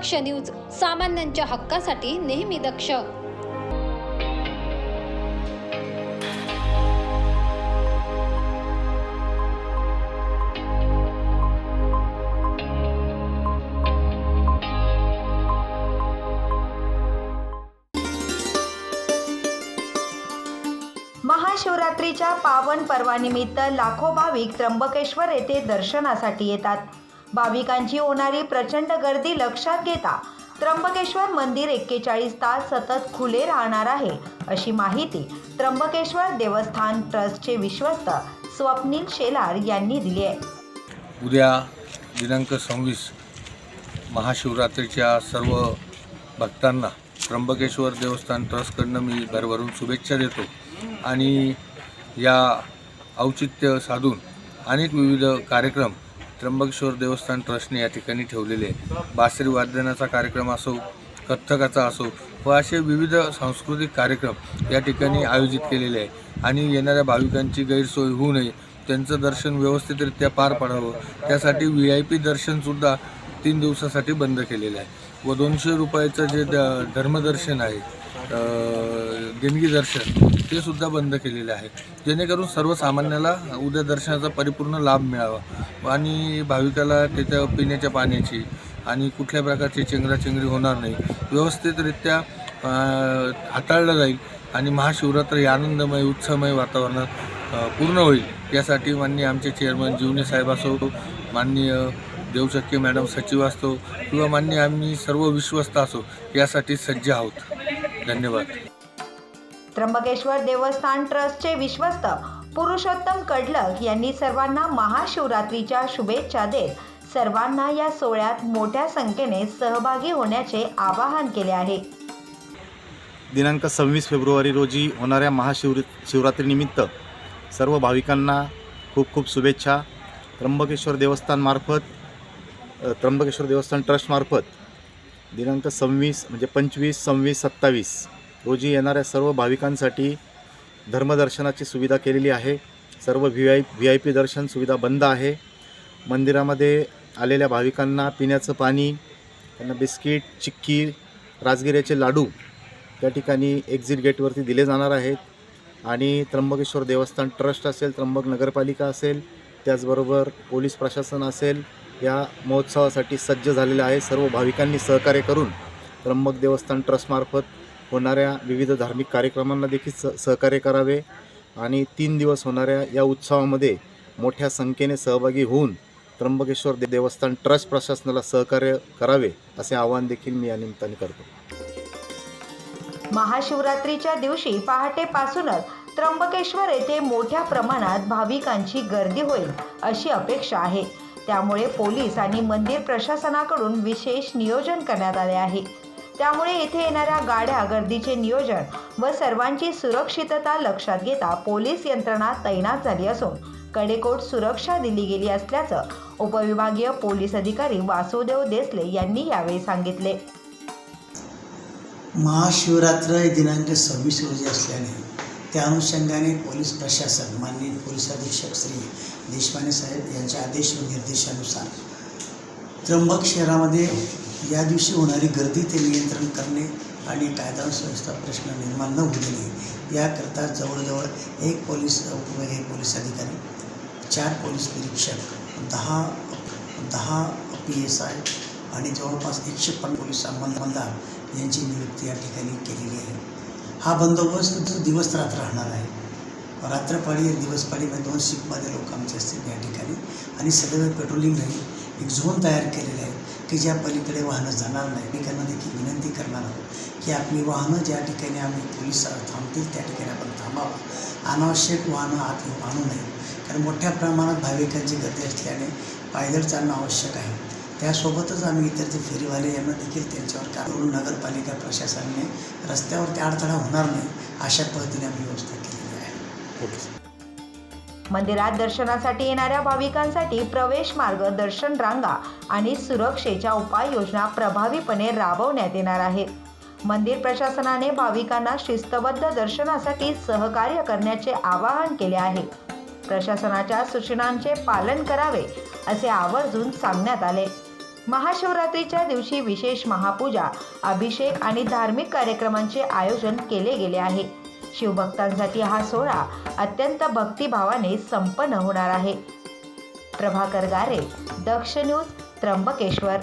दक्ष news सामान्यांच्या हक्कासाठी नेहमी दक्ष. महाशिवरात्रीच्या पावन पर्वानिमित्त लाखो भाविक त्र्यंबकेश्वर येथे दर्शनासाठी येतात. भाविकांची होणारी प्रचंड गर्दी लक्षात घेता त्र्यंबकेश्वर मंदिर एक्केचाळीस तास सतत खुले राहणार आहे. अशी माहिती त्र्यंबकेश्वर देवस्थान ट्रस्टचे विश्वस्त स्वप्नील शेलार यांनी दिली आहे. उद्या दिनांक सव्वीस महाशिवरात्रीच्या सर्व भक्तांना त्र्यंबकेश्वर देवस्थान ट्रस्टकडनं मी भरभरून शुभेच्छा देतो आणि या औचित्य साधून अनेक विविध कार्यक्रम त्र्यंबकेश्वर देवस्थान ट्रस्टने या ठिकाणी ठेवलेले आहे बासरी वादनाचा कार्यक्रम असो कथ्थकाचा असो व असे विविध सांस्कृतिक कार्यक्रम या ठिकाणी आयोजित केलेले आहे. आणि येणाऱ्या भाविकांची गैरसोय होऊ नये त्यांचं दर्शन व्यवस्थितरित्या पार पाडावं त्यासाठी व्ही आय पी दर्शनसुद्धा तीन दिवसासाठी बंद केलेलं आहे. व दोनशे रुपयाचं जे द धर्मदर्शन आहे देणगी दर्शन ते सुद्धा बंद केलेले आहे. जेणेकरून सर्वसामान्याला उद्या दर्शनाचा परिपूर्ण लाभ मिळावा. आणि भाविकाला त्याच्या पिण्याच्या पाण्याची आणि कुठल्या प्रकारची चेंगराचेंगरी होणार नाही. व्यवस्थितरित्या हाताळलं जाईल आणि महाशिवरात्र हे आनंदमय उत्सवमय वातावरणात पूर्ण होईल. यासाठी माननीय आमचे चेअरमन जीवने साहेब असो माननीय देवशक्य मॅडम सचिव असतो किंवा मान्य आम्ही सर्व विश्वस्त असो यासाठी सज्ज आहोत. धन्यवाद. त्र्यंबकेश्वर देवस्थान ट्रस्टचे विश्वस्त पुरुषोत्तम कडलक यांनी सर्वांना महाशिवरात्रीच्या शुभेच्छा देत सर्वांना या सोहळ्यात मोठ्या संख्येने सहभागी होण्याचे आवाहन केले आहे. दिनांक सव्वीस फेब्रुवारी रोजी होणाऱ्या महाशिव शिवरात्रीनिमित्त सर्व भाविकांना खूप खूप शुभेच्छा. त्र्यंबकेश्वर देवस्थानमार्फत त्र्यंबकेश्वर देवस्थान ट्रस्टमार्फत दिनांक सव्वीस म्हणजे पंचवीस सव्वीस सत्तावीस रोजी येणाऱ्या सर्व भाविकांसाठी धर्मदर्शनाची सुविधा केलेली आहे. सर्व V I V I P दर्शन सुविधा बंद आहे. मंदिरामध्ये आलेल्या भाविकांना पिण्याचं पाणी त्यांना बिस्किट चिक्की राजगिऱ्याचे लाडू त्या ठिकाणी एक्झिट गेटवरती दिले जाणार आहेत. आणि त्र्यंबकेश्वर देवस्थान ट्रस्ट असेल त्र्यंबक नगरपालिका असेल त्याचबरोबर पोलीस प्रशासन असेल या महोत्सवासाठी सज्ज झालेलं आहे. सर्व भाविकांनी सहकार्य करून त्र्यंबक देवस्थान ट्रस्टमार्फत होणाऱ्या विविध धार्मिक कार्यक्रमांना देखील स सहकार्य करावे आणि तीन दिवस होणाऱ्या या उत्सवामध्ये मोठ्या संख्येने सहभागी होऊन त्र्यंबकेश्वर दे- देवस्थान ट्रस्ट प्रशासनाला सहकार्य करावे असे आवाहन देखील मी या निमित्ताने करतो. महाशिवरात्रीच्या दिवशी पहाटेपासूनच त्र्यंबकेश्वर येथे मोठ्या प्रमाणात भाविकांची गर्दी होईल अशी अपेक्षा आहे. त्यामुळे पोलीस आणि मंदिर प्रशासनाकडून विशेष नियोजन करण्यात आले आहे. त्यामुळे येथे येणाऱ्या गाड्या गर्दीचे नियोजन व सर्वांची सुरक्षितता लक्षात घेता पोलीस यंत्रणा तैनात झाली असून कडेकोट सुरक्षा दिली गेली असल्याचं उपविभागीय पोलीस अधिकारी वासुदेव देसले यांनी यावेळी सांगितले. महाशिवरात्र हे दिनांक सव्वीस रोजी असल्याने त्या अनुषंगाने पोलीस प्रशासन माननीय पोलीस अधीक्षक श्री देशपांडे साहेब यांच्या आदेश व निर्देशानुसार त्र्यंबक शहरामध्ये या दिवशी होणारी गर्दी ते नियंत्रण करणे आणि कायदा सुव्यवस्था प्रश्न निर्माण न होऊ देणे याकरता जवळजवळ एक पोलीस उपविभागीय पोलीस अधिकारी चार पोलीस निरीक्षक दहा दहा पी एस आय आणि जवळपास एकशे पण पोलीस अंमलदार यांची नियुक्ती या ठिकाणी केलेली आहे. हा बंदोबस्त जो दिवस रात्र राहणार आहे. रात्रपाळी दिवसपाळी दोन शिफ्टमध्ये लोक आमचे असतील या ठिकाणी आणि सदैव पेट्रोलिंग राहील एक झोन तयार केलेले आहे. की ज्या पलीकडे वाहनं जाणार नाही. मी त्यांना देखील विनंती करणार आहोत की आपली वाहनं ज्या ठिकाणी आम्ही पोलीस थांबतील त्या ठिकाणी आपण थांबावं. अनावश्यक वाहनं आत आणू नये. कारण मोठ्या प्रमाणात भाविकांची गर्दी असल्याने पायदळ चालणं आवश्यक आहे. त्यासोबतच आम्ही इतर जे फेरीवाले यांना देखील त्यांच्यावर कारवाई करून नगरपालिका प्रशासनाने रस्त्यावरती अडथळा होणार नाही अशा पद्धतीने आम्ही व्यवस्था केलेली आहे. ओके मंदिरात दर्शनासाठी येणाऱ्या भाविकांसाठी प्रवेश मार्ग दर्शन रांगा आणि सुरक्षेच्या उपाययोजना प्रभावीपणे राबवण्यात येणार आहेत मंदिर प्रशासनाने भाविकांना शिस्तबद्ध दर्शनासाठी सहकार्य करण्याचे आवाहन केले आहे. प्रशासनाच्या सूचनांचे पालन करावे असे आवर्जून सांगण्यात आले. महाशिवरात्रीच्या दिवशी विशेष महापूजा अभिषेक आणि धार्मिक कार्यक्रमांचे आयोजन केले गेले आहे. शिवभक्तांसाठी हा सोहळा अत्यंत भक्तिभावाने संपन्न होणार आहे. प्रभाकर गारे दक्ष न्यूज त्र्यंबकेश्वर.